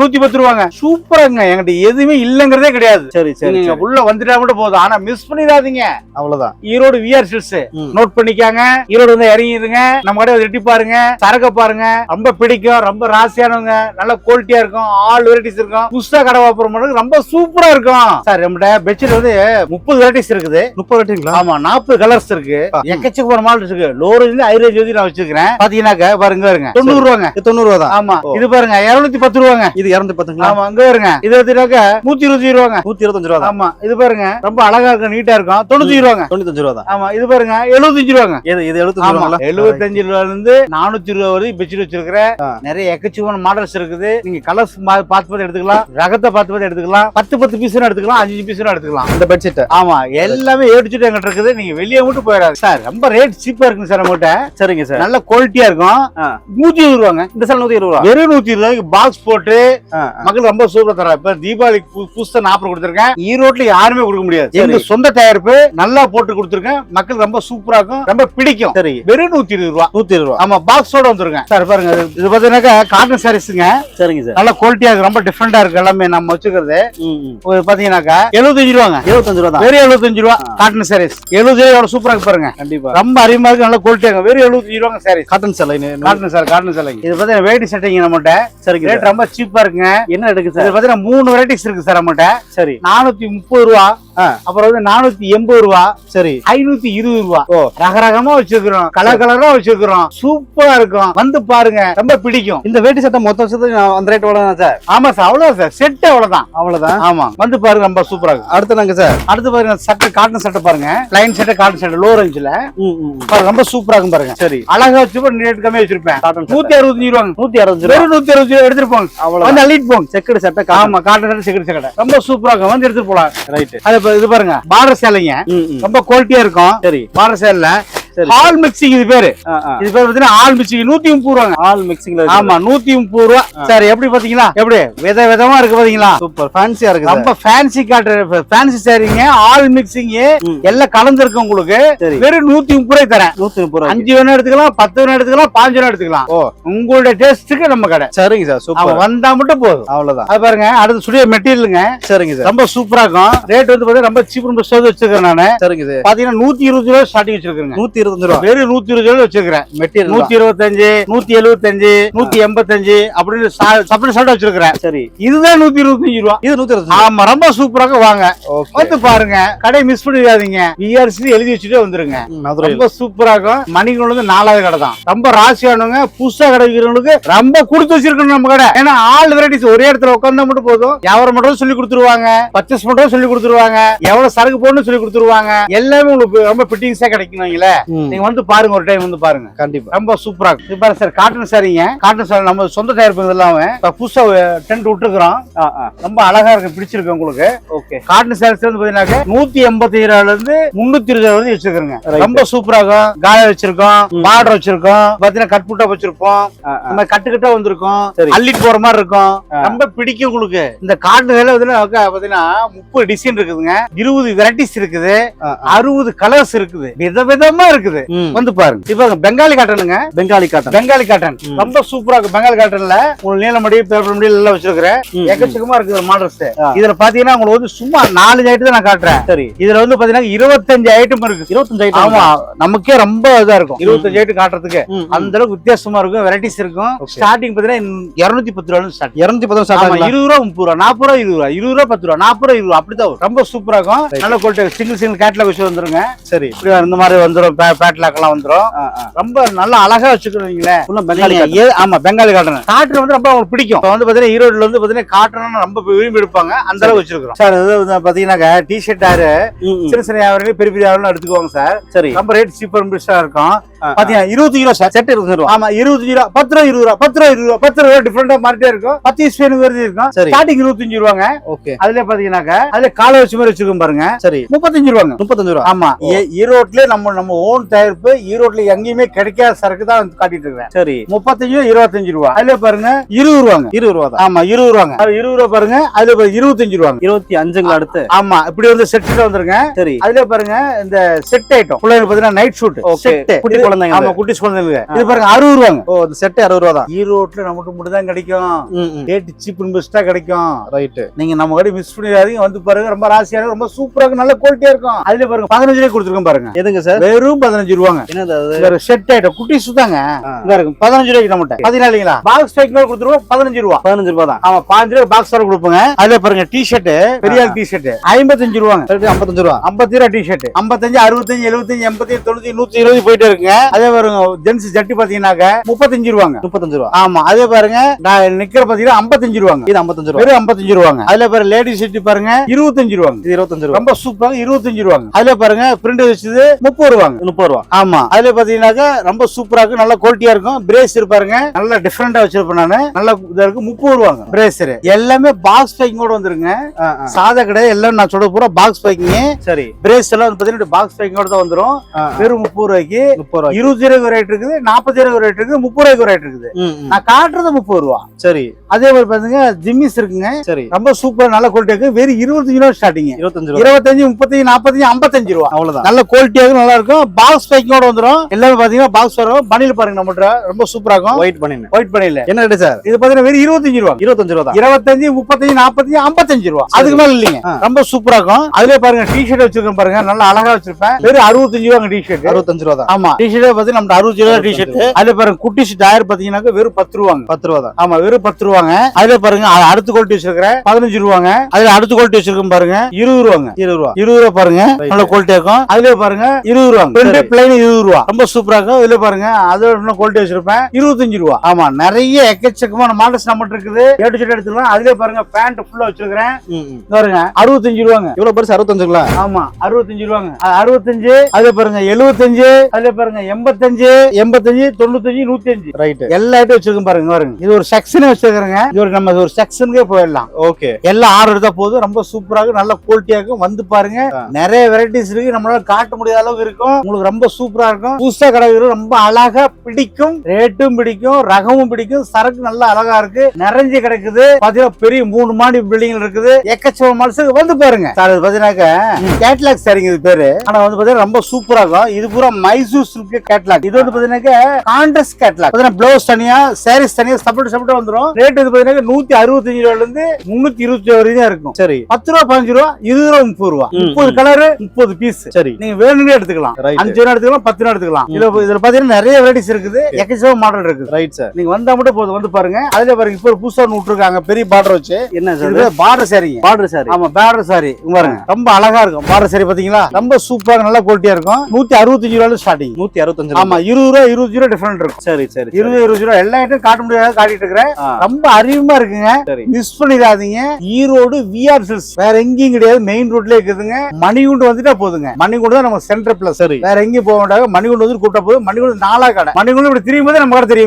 S3: நூத்தி பத்து ரூபாங்க. சூப்பராங்க. எதுவுமே இல்லங்கிறதே கிடையாது.
S2: சரி சரி
S3: நீங்க. உள்ள வந்துட்டா மட்டும் போதும். ஆனா மிஸ் பண்ணிடாதீங்க.
S2: அவ்வளவுதான்.
S3: ஈரோடு விஆர் சில்ஸ்
S2: ம்.
S3: நோட் பண்ணிக்காங்க. ஈரோடு வந்து இறங்கிடுங்க. நம்ம கடை எட்டி பாருங்க. சரக்க பாருங்க. ரொம்ப பிடிக்கும். ரொம்ப ராசியானவங்க. நல்ல குவாலிட்டியா இருக்கும். ஆல் வெரைட்டிஸ் இருக்கும். புதுசா கடை வாப்புறம் ரொம்ப சூப்பரா இருக்கும். சார் நம்மகிட்ட பெட்ஷீட் வந்து முப்பது வெரைட்டிஸ் இருக்குது.
S2: முப்பது
S3: ஆமா நாற்பது கலர்ஸ் இருக்கு. எக்கச்சக்கமான மாடல் இருக்கு. வந்து நான் வச்சிருக்கிறேன். பாத்தீங்கன்னா பாத்தீங்கன்னாக்க பாருங்க வருங்க தொண்ணூறு ரூபாங்க
S2: தொண்ணூறு ரூபா
S3: ஆமா. இது பாருங்க இருநூத்தி பத்து ரூபாங்க
S2: இது இருநூத்தி பத்துங்களா?
S3: ஆமா அங்க வருங்க இது பாத்தீங்கன்னாக்க நூத்தி இருபத்தி ரூபாங்க.
S2: நூத்தி இருபத்தஞ்சு ரூபா
S3: ஆமா இது பாருங்க. ரொம்ப அழகா இருக்கும் நீட்டா இருக்கும். தொண்ணூத்தி ரூபாங்க.
S2: தொண்ணூத்தஞ்சு ரூபா தான்
S3: ஆமா இது பாருங்க எழுபத்தஞ்சு ரூபாங்க.
S2: இது இது எழுபத்தஞ்சு ரூபாங்களா?
S3: எழுபத்தஞ்சு ரூபால இருந்து நானூத்தி ரூபா வரைக்கும் பெட்ஷீட் வச்சிருக்கிறேன். நிறைய எக்கச்சக்கமான மாடல்ஸ் இருக்குது. நீங்க கலர்ஸ் பார்த்து பார்த்து எடுத்துக்கலாம். ரகத்தை பார்த்து பார்த்து எடுத்துக்கலாம். பத்து பத்து பீஸ் எடுத்துக்கலாம். அஞ்சு பீஸ் எடுத்துக்கலாம்.
S2: இந்த பெட்ஷீட்
S3: ஆமா எல்லாமே ஏடிச்சுட்டு எங்கிட்ட இருக்குது. நீங்க வெளியே மட்டும் போயிடாது சார் ரொம்ப ரேட் சீப்பா இருக்குங்க சார் நம்மகிட்ட.
S2: சரிங்க சார்.
S3: நல்ல குவாலிட்டியா இருக்கும். நூத்தி இருபது ரூபாங்க.
S2: இந்த சார் நூத்தி இருபது ரூபா.
S3: வெறும் நூத்தி இருபது ரூபாய்க்கு பாக்ஸ் போட்டு. மக்கள் ரொம்ப சூப்பரா தரா இப்ப தீபாவளிக்கு புதுசா நாற்பது கொடுத்துருக்கேன். ஈரோட்ல யாருமே கொடுக்க முடியாது. எங்க சொந்த தயாரிப்பு நல்லா போட்டு கொடுத்துருக்கேன். மக்கள் ரொம்ப சூப்பரா இருக்கும். ரொம்ப பிடிக்கும்.
S2: சரி.
S3: வெறும் நூத்தி இருபது ரூபா.
S2: நூத்தி இருபது ரூபா.
S3: ஆமா பாக்ஸோட வந்துருங்க சார் பாருங்க இது- பாத்தீங்கன்னாக்கா காட்டன் சாரீஸுங்க
S2: சரிங்க சார்.
S3: நல்ல குவாலிட்டியா இருக்கு. ரொம்ப டிஃப்ரெண்டா இருக்கு எல்லாமே நம்ம வச்சுக்கிறது. பாத்தீங்கன்னாக்கா எழுபத்தஞ்சு ரூபாங்க.
S2: எழுபத்தஞ்சு ரூபா
S3: வெறும் எழுபத்தஞ்சு ரூபா. காட்டன் சாரீஸ் எழுபது ரூபாயோட சூப்பரா பாருங்க.
S2: கண்டிப்பா.
S3: ரொம்ப அருமையா இருக்கு. நல்ல குவாலிட்டியா இருக்கு. வெறும் எழுபத்தஞ்சு ரூபாங்க சாரீஸ்
S2: காட்டன் சேலை
S3: காட்டன் சார் காட்டன் சார். இது பாத்தீங்கன்னா வேட்டி சட்டைங்க நம்மகிட்ட
S2: சரிங்க
S3: ரேட் ரொம்ப சீப்பா இருக்குங்க.
S2: என்ன எடுக்கு
S3: இது
S2: சார்?
S3: பாத்தீங்கன்னா மூணு வெரைட்டிஸ் இருக்கு சார் நம்மகிட்ட
S2: சரி.
S3: நானூத்தி முப்பது ரூபா. அப்புறம் வந்து நானூத்தி எண்பது ரூபா
S2: சரி
S3: ஐநூத்தி இருபது ரூபா.
S2: ஓ.
S3: ரகரகமா வச்சிருக்கிறோம் கலர் கலரா வச்சிருக்கிறோம். சூப்பரா இருக்கும். வந்து பாருங்க ரொம்ப பிடிக்கும்.
S2: இந்த வேட்டி சட்டை மொத்தம் சேர்த்து நான் அந்த ரேட் எவ்வளவு சார்.
S3: ஆமா சார் அவ்வளவு சார். செட் அவ்வளவுதான்.
S2: அவ்வளவுதான்?
S3: ஆமா. வந்து பாருங்க ரொம்ப சூப்பரா இருக்கும்
S2: அடுத்து நாங்க சார்?
S3: அடுத்து பாருங்க சட்டை காட்டன் சட்டை பாருங்க. லைன் சட்டை காட்டன் சட்டை லோ. ரேஞ்சில ரொம்ப சூப்பரா இருக்கும் பாருங்க.
S2: சரி.
S3: அழகா வச்சு ரேட் கம்மியா வச்சிருப்பேன். நூத்தி அறுபத்தஞ்சு ரூபாங்க
S2: நூத்தி அறுபது ரூபா.
S3: நூத்தி அறுபது ரூபா எடுத்துட்டு போங்க.
S2: அவ்வளவு
S3: வந்து அள்ளிட்டு போங்க.
S2: செக்குடு சட்டை
S3: ஆமா காட்டன் சட்டை செக்யூரிட்டி சட்டை. ரொம்ப சூப்பரா இருக்கும். வந்து எடுத்துட்டு போலாம்.
S2: ரைட்
S3: அது இது பாருங்க பார்டர் சேலைங்க. ரொம்ப குவாலிட்டியா இருக்கும்
S2: சரி
S3: பார்டர் சேலைல
S2: சரி.
S3: ஆல் மிக்சிங் இது பேரு. இது பேர் பாத்தீங்கன்னா ஆல் மிக்சிங் நூத்தி முப்பது ரூபாங்க.
S2: ஆல் மிக்சிங்ல
S3: ஆமா நூத்தி முப்பது ரூபா. சார் எப்படி பாத்தீங்களா? எப்படி? வித விதமா இருக்கு பாத்தீங்களா?
S2: சூப்பர். ஃபேன்சியா இருக்கு
S3: ரொம்ப ஃபேன்சி காட்டுற ஃபேன்சி சாரீங்க. All mixing. எல்லாம் கலந்துருக்கு உங்களுக்கு. வெறும் நூத்தி முப்பது ரூபாய் தரேன்.
S2: நூத்தி முப்பது ரூபா
S3: அஞ்சு வேணா எடுத்துக்கலாம் பத்து வேணா எடுத்துக்கலாம் பாஞ்சு வேணா எடுத்துக்கலாம்.
S2: ஓ.
S3: உங்களுடைய டேஸ்ட்டுக்கு நம்ம கடை.
S2: சரிங்க சார் சூப்பர்.
S3: வந்தா மட்டும் போதும்.
S2: அவ்வளவுதான்.
S3: அது பாருங்க அடுத்து சுடிய மெட்டீரியலுங்க.
S2: சரிங்க சார்.
S3: ரொம்ப சூப்பரா இருக்கும். ரேட் வந்து பாத்தீங்கன்னா ரொம்ப சீப் ரொம்ப சோது வச்சிருக்கேன் நானு.
S2: சரிங்க சார்.
S3: பாத்தீங்கன்னா நூத்தி இருபது ரூபாய் ஸ்டார்டிங் வச்சிருக்கேங்க.
S2: நூத்தி இருபத்தஞ்சு ரூபா.
S3: வெறும் நூத்தி இருபது ரூபாய் வச்சிருக்கிறேன்.
S2: மெட்டீரியல்
S3: நூத்தி இருபத்தஞ்சு நூத்தி எழுபத்தஞ்சு நூத்தி எண்பத்தஞ்சு அப்படின்னு சாப்பிட்டு வச்சிருக்கிறேன்.
S2: சரி.
S3: இதுதான் நூத்தி இருபத்தஞ்சு ரூபா.
S2: இது நூத்தி இருபத்தஞ்சு
S3: ஆமா ரொம்ப சூப்பராக வாங்க. வந்து பாருங்க கடை மிஸ் பண்ணிடாதீங்க. விஆர்சி எழுதி வச்சுட்டே வந்துருங்க. ரொம்ப சூப்பரா இருக்கும். வந்து நாலாவது கடை தான். ரொம்ப ராசியானவங்க புதுசா கடை வைக்கிறவங்களுக்கு ரொம்ப கொடுத்து வச்சிருக்கணும் நம்ம கடை. ஏன்னா ஆல் வெரைட்டிஸ் ஒரே இடத்துல உட்காந்தா மட்டும் போதும். வியாபாரம் மட்டும் சொல்லி கொடுத்துருவாங்க. பர்ச்சேஸ் மட்டும் சொல்லி கொடுத்துருவாங்க. எவ்வளவு சரக்கு போடணும் சொல்லி கொடுத்துருவாங்க. எல்லாமே உங்களுக்கு ரொம்ப ஃபிட்டிங்ஸா கிடைக்கும் நீங்க வந்து பாருங்க ஒரு டைம் வந்து பாருங்க.
S2: கண்டிப்பா.
S3: ரொம்ப சூப்பரா இருக்கு. பாருங்க சார் காட்டன் சாரிங்க காட்டன் சாரி நம்ம சொந்த தயாரிப்பு இதெல்லாம் இப்ப புதுசா டென்ட்
S2: ஆ
S3: ரொம்ப அழகா இருக்கு பிடிச்சிருக்கு உங்களுக்கு.
S2: ஓகே.
S3: காட்டன் சாரீஸ் வந்து பாத்தீங்கன்னா நூத்தி எண்பத்தி ரூபாயில இருந்து முன்னூத்தி இருபது வரைக்கும் வச்சிருக்கோங்க. ரொம்ப சூப்பரா இருக்கும். காய வச்சிருக்கோம். பார்டர் வச்சிருக்கோம் பாத்தீங்கன்னா கட் புட்டா வச்சிருப்போம். நம்ம கட்டுக்கிட்ட வந்திருக்கோம். அள்ளிட்டு போற மாதிரி இருக்கும். ரொம்ப பிடிக்கும் உங்களுக்கு. இந்த காட்டன் வந்து பாத்தீங்கன்னா முப்பது டிசைன் இருக்குதுங்க. இருபது வெரைட்டிஸ் இருக்குது. அறுபது கலர்ஸ் இருக்குது. விதவிதமா இருக்குது. வந்து பாருங்க. இப்ப பெங்காலி காட்டனுங்க.
S2: பெங்காலி காட்டன்.
S3: பெங்காலி காட்டன். ரொம்ப சூப்பரா இருக்கு. பெங்காலி காட்டன்ல உங்களுக்கு நீலமடி பேப்பர் மடி எல்லாம் வச்சிருக்கிறேன். எக்கச்சக்கமா இருக்குது மாடல்ஸ். இதுல பாத்தீங்கன்னா உங்களுக்கு வந்து சும்மா நாலு ஐட்டம் தான் நான் காட்டுறேன்.
S2: சரி.
S3: இதுல வந்து பாத்தீங்கன்னா இருபத்தஞ்சு ஐட்டம் இருக்கு.
S2: இருபத்தஞ்சு ஐட்டம்
S3: ஆமா. நமக்கே ரொம்ப இதா இருக்கும். இருபத்தஞ்சு ஐட்டம் காட்டுறதுக்கு. அந்த அளவுக்கு வித்தியாசமா இருக்கும். வெரைட்டிஸ் இருக்கும். ஸ்டார்டிங் பாத்தீங்கன்னா இருநூத்தி பத்து ரூபா ஸ்டார்ட்
S2: இருநூத்தி பத்து ஆகுங்களா?
S3: இருபது ரூபா முப்பது ரூபா நாற்பது ரூபா இருபது ரூபா இருபது ரூபா பத்து ரூபா நாற்பது ரூபா இருபது ரூபா. அப்படிதான். ரொம்ப சூப்பரா இருக்கும். நல்ல குவாலிட்டி சிங்கிள் சிங்கிள் கேட்லாக் வச்சு வந்துருங்க.
S2: சரி.
S3: இப்படி இந்த மாதிரி வந்துரும். பேட்லாக் எல்லாம் வந்துரும்.
S2: ஆ, ஆ.
S3: ரொம்ப நல்லா அழகா வச்சுக்கிறீங்களே
S2: பெங்காலி
S3: ஆமா பெங்காலி காட்டன் காட்டன் வந்து ரொம்ப அவங்களுக்கு பிடிக்கும். இப்ப வந்து பாத்தீங்கன்னா ஈரோடுல வந்து பாத்தீங்கன்னா காட்டன் ரொம்ப விரும்பி எடுப்பாங்க. அந்த அளவு வச்சிருக்கோம் சார் இது பாத்தீங்கன்னாக்க டி ஷர்ட் ஆறு. சின்ன சின்ன வியாபாரிகள் பெரிய பெரிய வியாபாரம் எடுத்துக்குவாங்க சார்.
S2: சரி.
S3: ரொம்ப ரேட் சீப்பர் பெஸ்டா இருக்கும். பாத்தீங்கன்னா இருபத்தி கிலோ சார்.
S2: செட் இருபது ரூபா.
S3: ஆமா இருபத்தஞ்சு ரூபா பத்து ரூபா இருபது ரூபா பத்து ரூபா இருபது ரூபா பத்து ரூபா டிஃபரெண்டா மாறிட்டே இருக்கும். பத்து வேணும் வருது இருக்கும். ஸ்டார்டிங் இருபத்தஞ்சு ரூபாங்க.
S2: ஓகே.
S3: அதுல பாத்தீங்கன்னாக்க அதுல காலை வச்சு மாதிரி வச்சிருக்கோம் பாருங்க.
S2: சரி.
S3: முப்பத்தஞ்சு ரூபாங்க.
S2: முப்பத்தஞ்சு ரூபா.
S3: ஆமா.
S2: ஓ.
S3: ஈ- ஈரோட்ல நம்ம நம்ம ஓன் தயாரிப்பு ஈரோட்ல எங்கேயுமே கிடைக்காத சரக்கு தான் காட்டிட்டு இருக்கிறேன்.
S2: சரி.
S3: முப்பத்தஞ்சு இருபத்தஞ்சு ரூபா. அதுல பாருங்க இருபது ரூபாங்க.
S2: இருபது ரூபா தான்.
S3: ஆமா இருபது ரூபாங்க. இருபது ரூபா பாருங்க அதுல இருபத்தஞ்சு ரூபாங்க.
S2: இருபத்தி அஞ்சுங்களா அடுத்து.
S3: ஆமா இப்படி வந்து செட் வந்துருங்க.
S2: சரி.
S3: அதுல பாருங்க இந்த செட் ஐட்டம் பிள்ளைங்க பாத்தீங்கன்னா நைட் ஷூட் செட்
S2: குட்டி குழந்தைங்க
S3: ஆமா. குட்டி குழந்தைங்க இது பாருங்க அறுபது ரூபாங்க.
S2: ஓ இந்த செட் அறுபது ரூபா தான்.
S3: ஈரோட்ல நமக்கு மட்டும் தான் கிடைக்கும். ரேட் சீப் அண்ட் பெஸ்டா கிடைக்கும்.
S2: ரைட்டு
S3: நீங்க நம்ம கடை மிஸ் பண்ணிடாதீங்க. வந்து பாருங்க ரொம்ப ராசியான ரொம்ப சூப்பரா இருக்கும் நல்ல குவாலிட்டியா இருக்கும். அதுல பாருங்க பதினஞ்சு ரூபாய் கொடுத்துருக்கோம் பாருங்க.
S2: எதுங்க சார்
S3: வெறும் பதினஞ்சு ரூபாங்க.
S2: என்னது
S3: செட் ஐட்டம் குட்டி சுத்தாங்க.
S2: ஆ.
S3: இங்க இருக்கு பதினஞ்சு ரூபாய்க்கு நம்மகிட்ட பதினாலுங்களா பாக்ஸ் பேக் மேல கொடுத்துருவோம் பதினஞ்சு ரூபா.
S2: பதினஞ்சு ரூபாய் தான்.
S3: ஆமா பாஞ்சு ரூபாய் பாக்ஸ் வர கொடுப்போங்க. அதுல பாருங்க டி ஷர்ட் பெரிய டி ஷர்ட் ஐம்பத்தஞ்சு ரூபாங்க.
S2: ஐம்பத்தஞ்சு ரூபா.
S3: ஐம்பத்தி ரூபா டி ஷர்ட் ஐம்பத்தஞ்சு அறுபத்தஞ்சு எழுபத்தஞ்சு எண்பத்தி தொண்ணூத்தி நூத்தி இருபது போயிட்டு இருக்குங்க. அதே பாருங்க ஜென்ஸ் ஜட்டி பாத்தீங்கன்னாக்க முப்பத்தஞ்சு ரூபாங்க.
S2: முப்பத்தஞ்சு ரூபா.
S3: ஆமா அதே பாருங்க நான் நிக்கிற பாத்தீங்கன்னா ஐம்பத்தஞ்சு ரூபாங்க.
S2: இது ஐம்பத்தஞ்சு ரூபா.
S3: வெறும் ஐம்பத்தஞ்சு ரூபாங்க. அதுல பாருங்க லேடிஸ் செட்டி பாருங்க இருபத்தஞ்சு ரூபாங்க.
S2: இது இருபத்தஞ்சு ரூபா.
S3: ரொம்ப சூப்பராங்க இருபத்தஞ்சு ரூபாங்க. அதுல பாருங்க பிரிண்ட் வச்சது முப்பது ரூபாங்க.
S2: முப்பது ரூபா
S3: ஆமா. அதுல பாத்தீங்கன்னாக்கா ரொம்ப சூப்பரா இருக்கும். நல்ல குவாலிட்டியா இருக்கும். பிரேஸ் இருப்பாருங்க. நல்ல டிஃபரெண்டா வச்சிருப்பேன் நானு. நல்ல இதா இருக்கு முப்பது ரூபாங்க. பிரேசர் எல்லாமே பாக்ஸ் பேக்கிங்கோட வந்துருங்க.
S2: ஆ, ஆ.
S3: சாதா கிடையாது எல்லாம் நான் சொல்ல பூரா பாக்ஸ் பேக்கிங்
S2: சரி.
S3: பிரேஸ் எல்லாம் வந்து பாத்தீங்கன்னா பாக்ஸ் பேக்கிங்கோட தான் வந்துரும். வெறும் முப்பது ரூபாய்க்கு
S2: முப்பது ரூபாய்
S3: இருபது ரூபாய்க்கு ரேட் இருக்குது. நாற்பது ரூபாய்க்கு ரேட் இருக்குது. முப்பது ரூபாய்க்கு ரேட் இருக்குது. நான் காட்டுறது முப்பது ரூபா.
S2: சரி.
S3: அதே மாதிரி பாத்தீங்க ஜிம்மிஸ் இருக்குங்க.
S2: சரி.
S3: ரொம்ப சூப்பர் நல்ல குவாலிட்டி இருக்கு. வெறும் இருபத்தஞ்சு ரூபா ஸ்டார்டிங்
S2: இருபத்தஞ்சு ரூபா.
S3: இருபத்தஞ்சு முப்பத்தஞ்சு நாற்பத்தஞ்சு ஐம்பத்தஞ்சு ரூபா.
S2: அவ்வளவுதான்.
S3: நல்ல குவாலிட்டியாக நல்லா இருக்கும். பாக்ஸ் பேக்கிங்கோட வந்துரும். எல்லாமே பாத்தீங்கன்னா பாக்ஸ் வரும் பனியில் பாருங்க நம்மகிட்ட ரொம்ப சூப்பரா இருக்கும்.
S2: ஒயிட் பண்ணினேன்
S3: ஒயிட் பனியில
S2: என்ன ரேட்டு சார்
S3: இது பாத்தீங்கன்னா வெறும் இருபத்தஞ்சு ரூபா.
S2: இருபத்தஞ்சு ரூபா
S3: இருபத்தஞ்சு முப்பத்தஞ்சு நாற்பத்தஞ்சு ஐம்பத்தஞ்சு ரூபா. அதுக்கு மேல இல்லைங்க. ரொம்ப சூப்பரா இருக்கும். அதுல பாருங்க டி ஷர்ட் வச்சிருக்கேன் பாருங்க. நல்லா அழகா வச்சிருப்பேன். வெறும் அறுபத்தஞ்சு ரூபாங்க டி ஷர்ட்
S2: அறுபத்தஞ்சு ரூபா தான்.
S3: ஆமா. டி ஷர்ட் பாத்தீங்கன்னா நம்ம அறுபது ரூபா டி ஷர்ட் அதுல பாருங்க குட்டி ஷர்ட் ஆயிரம் பாத்தீங்கன்னா வெறும் பத்து ரூபாங்க.
S2: பத்து ரூபா தான்.
S3: ஆமா வெறும் பத்து ரூபாங்க. அதுல பாருங்க அடுத்த குவாலிட்டி வச்சிருக்கிறேன். பதினஞ்சு ரூபாங்க. அதுல அடுத்த குவாலிட்டி வச்சிருக்கேன் பாருங்க இருபது ரூபாங்க.
S2: இருபது ரூபா.
S3: இருபது ரூபா பாருங்க. நல்ல குவாலிட்டியா இருக்கும். அதுல பாருங்க இருபது ரூபா
S2: சரி.
S3: பிளைன் இருபது ரூபா. ரொம்ப சூப்பரா இருக்கும். இதுல பாருங்க அதோட இன்னும் குவாலிட்டி வச்சிருப்பேன். இருபத்தஞ்சு ரூபா. ஆமா நிறைய எக்கச்சக்கமான மாடல்ஸ் நம்மகிட்ட இருக்குது. ஏட்டு ஷர்ட் எடுத்துக்கலாம். அதுல பாருங்க பேண்ட் ஃபுல்லா வச்சிருக்கிறேன். பாருங்க அறுபத்தஞ்சு ரூபாங்க.
S2: இவ்வளவு பெருசு அறுபத்தஞ்சுங்களா?
S3: ஆமா அறுபத்தஞ்சு ரூபாங்க. அறுபத்தஞ்சு அதுல பாருங்க எழுபத்தஞ்சு அதுல பாருங்க எண்பத்தஞ்சு எண்பத்தஞ்சு தொண்ணூத்தஞ்சு நூத்தி அஞ்சு
S2: ரைட்டு
S3: எல்லா ஐட்டம் வச்சிருக்கோம் பாருங்க. பாருங்க இது ஒரு செக்ஷனே வச்சிருக்கிறேங்க. இது ஒரு நம்ம ஒரு செக்ஷனுக்கே போயிடலாம்.
S2: ஓகே
S3: எல்லாம் ஆர்டர் எடுத்தா போதும். ரொம்ப சூப்பரா இருக்கும். நல்ல குவாலிட்டியா இருக்கும். வந்து பாருங்க. நிறைய வெரைட்டிஸ் இருக்கு. நம்மளால காட்ட முடியாத அளவுக்கு இருக்கும். உங்களுக்கு ரொம்ப சூப்பரா இருக்கும். புதுசா கடை ரொம்ப அழகா பிடிக்கும். ரேட்டும் பிடிக்கும் ரகமும் பிடிக்கும். சரக்கு நல்லா அழகா இருக்கு. நிறைஞ்சு கிடக்குது. பாத்தீங்கன்னா பெரிய மூணு மாடி பில்டிங் இருக்குது. எக்கச்சக்க மனசுக்கு வந்து பாருங்க. சார் இது பாத்தீங்கன்னாக்க கேட்லாக் சரிங்க இது பேரு. ஆனா வந்து பாத்தீங்கன்னா ரொம்ப சூப்பரா இருக்கும். இது பூரா மைசூர் சில்க் கேட்லாக் இது வந்து பாத்தீங்கன்னாக்க கான்ட்ரஸ்ட் கேட்லாக் பாத்தீங்கன்னா பிளவுஸ் தனியா சாரீஸ் தனியா செப்பரேட் செப்பரேட் வந்துரும். ரேட் இது பாத்தீங்கன்னா நூத்தி அறுபத்தஞ்சு ரூபாயில இருந்து முன்னூத்தி இருபத்தி வரைக்கும் தான் இருக்கும்.
S2: சரி.
S3: பத்து ரூபா பதினஞ்சு ரூபா இருபது ரூபா முப்பது ரூபா. முப்பது கலரு முப்பது பீஸ்
S2: சரி.
S3: நீங்க வேணும்னே எடுத்துக்கலாம். அஞ்சு ரூபா எடுத்துக்கலாம் பத்து எடுத்துக்கலாம். இதுல இதுல பாத்தீங்கன்னா நிறைய வெரைட்டிஸ் இருக்குது. எக்கச்சக்க மாடல் இருக்குது.
S2: ரைட் சார்
S3: நீங்க வந்தா மட்டும் போதும் வந்து பாருங்க. அதுல பாருங்க இப்போ ஒரு புதுசா விட்டுருக்காங்க பெரிய பார்டர் வச்சு.
S2: என்ன சார்
S3: பார்டர் சாரிங்க
S2: பார்டர் சார்
S3: ஆமா பார்டர் சாரி பாருங்க ரொம்ப அழகா இருக்கும். பார்டர் சாரி பாத்தீங்களா? ரொம்ப சூப்பரா நல்ல குவாலிட்டியா இருக்கும். நூத்தி அறுபத்தஞ்சு ரூபாய் ஸ்டார்டிங்
S2: நூத்தி அறுபத்தஞ்சு
S3: ஆமா இருபது ரூபா இருபது ரூபா டிஃபரெண்ட் இருக்கும்.
S2: சரி சரி சரி.
S3: இருபது இருபது ரூபா எல்லா ஐட்டம் காட்ட முடியாத காட்டிட்டு இருக்கிறேன் ரொம்ப அறிவுமா இருக்குங்க.
S2: சரி.
S3: மிஸ் பண்ணிடாதீங்க. ஈரோடு விஆர் சில்ஸ் வேற எங்கேயும் கிடையாது மெயின் ரோட்ல இருக்குதுங்க. மணிகுண்டு வந்துட்டா போதுங்க. மணிகுண்டு தான் நம்ம சென்டர் பிளஸ்
S2: சரி.
S3: வேற எங்கேயும் போக மாட்டாங்க? மணிகுண்டு வந்து கூப்பிட்டா போதும். மணிகுண்டு நாலா கடை. மணிகுண்டு இப்படி திரும்பி போது நம்ம கடை தெரியும்.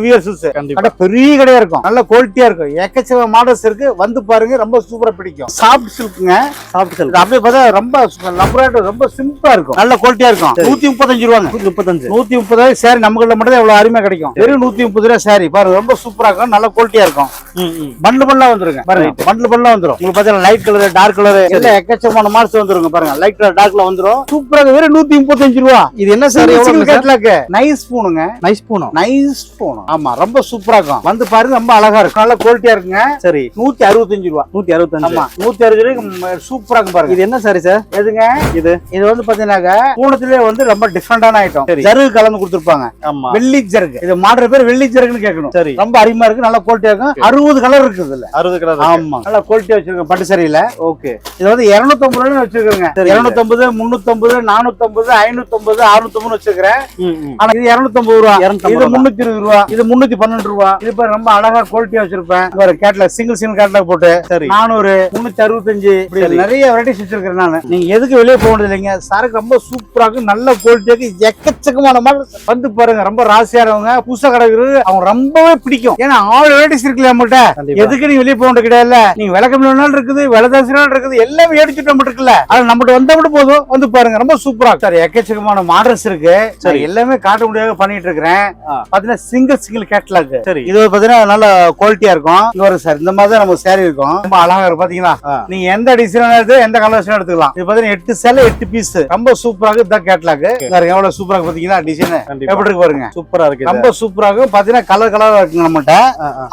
S2: கண்டிப்பா.
S3: கடை பெரிய கடையா இருக்கும். நல்ல குவாலிட்டியா இருக்கும். எக்கச்சக்க மாடல்ஸ் இருக்கு. வந்து பாருங்க ரொம்ப சூப்பரா பிடிக்கும். சாஃப்ட் சில்க்குங்க
S2: சார்
S3: இது அப்படியே பார்த்தா ரொம்ப லம்பராட்டு ரொம்ப சிம்பிளா இருக்கும். நல்ல குவாலிட்டியா இருக்கும். நூத்தி முப்பத்தஞ்சு ரூபாங்க.
S2: முப்பத்தஞ்சு.
S3: நூத்தி முப்பது ரூபாய் சாரி நம்ம மட்டும் தான் எவ்வளவு அருமையா கிடைக்கும். வெறும் நூத்தி முப்பது ரூபாய் சாரி பாருங்க ரொம்ப சூப்பரா இருக்கும். நல்ல குவாலிட்டியா இருக்கும்.
S2: ம், ம்.
S3: பண்டு பண்ணா வந்துருங்க. பாருங்க பண்டு பண்ணா வந்துரும். உங்களுக்கு பாத்தீங்கன்னா லைட் கலர் டார்க் கலர் எல்லாம் எக்கச்சக்கமான மார்க்ஸ் வந்துருங்க பாருங்க. லைட் கலர் டார்க்ல வந்துரும். சூப்பரா இருக்கு. வெறும் நூத்தி முப்பத்தஞ்சு ரூபா.
S2: இது என்ன சார் எவ்வளவு
S3: கேட்லாக்கு நைஸ் ஸ்பூனுங்க
S2: நைஸ் பூனம்
S3: நைஸ் ஸ்பூன் ஆமா ரொம்ப சூப்பரா இருக்கும். வந்து பாருங்க ரொம்ப அழகா இருக்கும். நல்ல குவாலிட்டியா இருக்குங்க.
S2: சரி.
S3: நூத்தி அறுபத்தஞ்சு ரூபா.
S2: நூத்தி அறுபத்தஞ்சு.
S3: ஆமா நூத்தி அறுபது ரூபாய்க்கு சூப்பரா இருக்கும் பாருங்க.
S2: இது என்ன சாரி சார்
S3: எதுங்க?
S2: இது?
S3: இது வந்து பாத்தீங்கன்னாக்க பூனத்திலே வந்து ரொம்ப டிஃப்ரெண்டான ஐட்டம். ஜருகு கலந்து கொடுத்துருப்பாங்க.
S2: ஆமா.
S3: வெள்ளி ஜருகு. இது மாடுற பேர் வெள்ளி ஜருகுன்னு கேட்கணும்.
S2: சரி.
S3: ரொம்ப அருமையா இருக்கு நல்ல குவாலிட்டியா இருக்கும். அறுபது கலர் இருக்குது இதுல
S2: அறுபது கலர்
S3: ஆமா. நல்ல குவாலிட்டியா வச்சிருக்கேன் பட்டு சரியில
S2: ஓகே
S3: இது வந்து இருநூத்தம்பது ரூபாய் வச்சிருக்கேங்க.
S2: சரிங்க.
S3: இருநூத்தம்பது முன்னூத்தம்பது நானூத்தம்பது ஐநூத்தம்பது அறுநூத்தம்பது வச்சிருக்கிறேன்.
S2: ம், ம்.
S3: ஆனா இது இருநூத்தம்பது ரூபா.
S2: 250
S3: இது. முன்னூத்தி இருபது ரூபா. இது முன்னூத்தி பன்னெண்டு ரூபா. இது பாரு ரொம்ப அழகா குவாலிட்டியா வச்சிருப்பேன். ஒரு கேட்லாக் சிங்கிள் சிங்கிள் கேட்லாக் போட்டு
S2: சரி.
S3: நானூறு முன்னூத்தி அறுபத்தஞ்சு. நிறைய வெரைட்டிஸ் வச்சிருக்கிறேன் நான். நீங்க எதுக்கு வெளியே போக வேண்டியது இல்லைங்க. சரக்கு ரொம்ப சூப்பரா இருக்கு. நல்ல குவாலிட்டியாக்கு எக்கச்சக்கமான மாதிரி வந்து பாருங்க ரொம்ப ராசியானவங்க புதுசா கிடக்குறது அவங்க ரொம்பவே பிடிக்கும். ஏன்னா ஆல் வெரைட்டிஸ் இருக்குல்ல எதுக்கு நீங்க வெளியே போக வேண்டிய கிடையாது நீங்க வேணாலும் இருக்குது இருக்குது எல்லாமே எடுத்துட்டு நம்ம இருக்குல்ல? அது நம்மகிட்ட வந்தா மட்டும் போதும். வந்து பாருங்க ரொம்ப சூப்பரா சார் எக்கச்சக்கமான மாடல்ஸ் இருக்கு.
S2: சரி.
S3: சரி. எல்லாமே காட்ட முடியாத பண்ணிட்டு இருக்கிறேன்.
S2: ஆ.
S3: பாத்தீங்கன்னா சிங்கிள் சிங்கிள் கேட்லாக்
S2: சரி.
S3: இது பாத்தீங்கன்னா நல்ல குவாலிட்டியா இருக்கும். இது வரும் சார் இந்த மாதிரி தான் நம்ம சேரீ இருக்கும். ரொம்ப அழகா இருக்கும் பாத்தீங்களா?
S2: ஆ.
S3: நீங்க எந்த டிசைன் எடுத்து எந்த கலர்ஸ் எடுத்துக்கலாம். இது பாத்தீங்கன்னா எட்டு சேலை எட்டு பீஸ் ரொம்ப சூப்பரா இருக்கு இதான் கேட்லாக் எவ்வளவு சூப்பரா இருக்கு டிசைன் எப்படி இருக்கு பாருங்க.
S2: சூப்பரா இருக்கு.
S3: ரொம்ப சூப்பரா இருக்கும். பாத்தீங்கன்னா கலர் கலரா இருக்குங்க நம்மகிட்ட.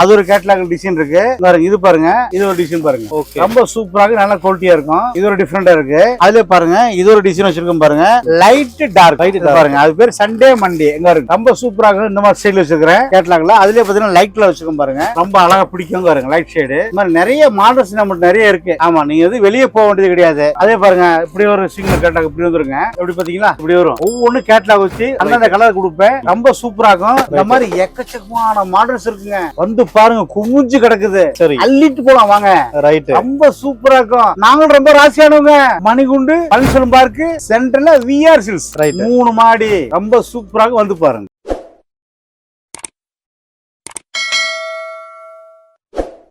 S3: அது ஒரு கேட்லாக் ஆயிரக்கணக்கான டிசைன் இருக்கு. பாருங்க இது பாருங்க இது ஒரு டிசைன் பாருங்க. ரொம்ப சூப்பராக நல்ல குவாலிட்டியா இருக்கும். இது ஒரு டிஃப்ரெண்டா இருக்கு. அதுல பாருங்க இது ஒரு டிசைன் வச்சிருக்கோம் பாருங்க. Light dark light. பாருங்க அது பேர் சண்டே மண்டே எங்க இருக்கு? ரொம்ப சூப்பராக இந்த மாதிரி ஸ்டைல் வச்சிருக்கிறேன். கேட்லாக்ல அதுலயே பாத்தீங்கன்னா லைட்ல வச்சிருக்கோம் பாருங்க. ரொம்ப அழகா பிடிக்கும் பாருங்க லைட் ஷேடு இந்த மாதிரி நிறைய மாடல்ஸ் நம்மளுக்கு நிறைய இருக்கு. ஆமா நீங்க எது வெளியே போக வேண்டியது கிடையாது. அதே பாருங்க இப்படி ஒரு சிங்கிள் கேட்லாக் இப்படி வந்துருங்க. எப்படி பாத்தீங்களா? இப்படி வரும். ஒவ்வொன்றும் கேட்லாக் வச்சு அந்தந்த கலர் கொடுப்பேன். ரொம்ப சூப்பரா இருக்கும். இந்த மாதிரி எக்கச்சக்கமான மாடல்ஸ் இருக்குங்க. வந்து பாருங்க குமிஞ்சு கிடக்குது.
S2: சரி.
S3: அள்ளிட்டு போலாம் வாங்க.
S2: ரைட்
S3: ரொம்ப சூப்பரா இருக்கும். நாங்களும் ரொம்ப ராசியானவங்க. மணிகுண்டு பழனிசலம் பார்க்கு சென்டர்ல விஆர் சில்ஸ்
S2: ரைட்
S3: மூணு மாடி. ரொம்ப சூப்பராக வந்து பாருங்க.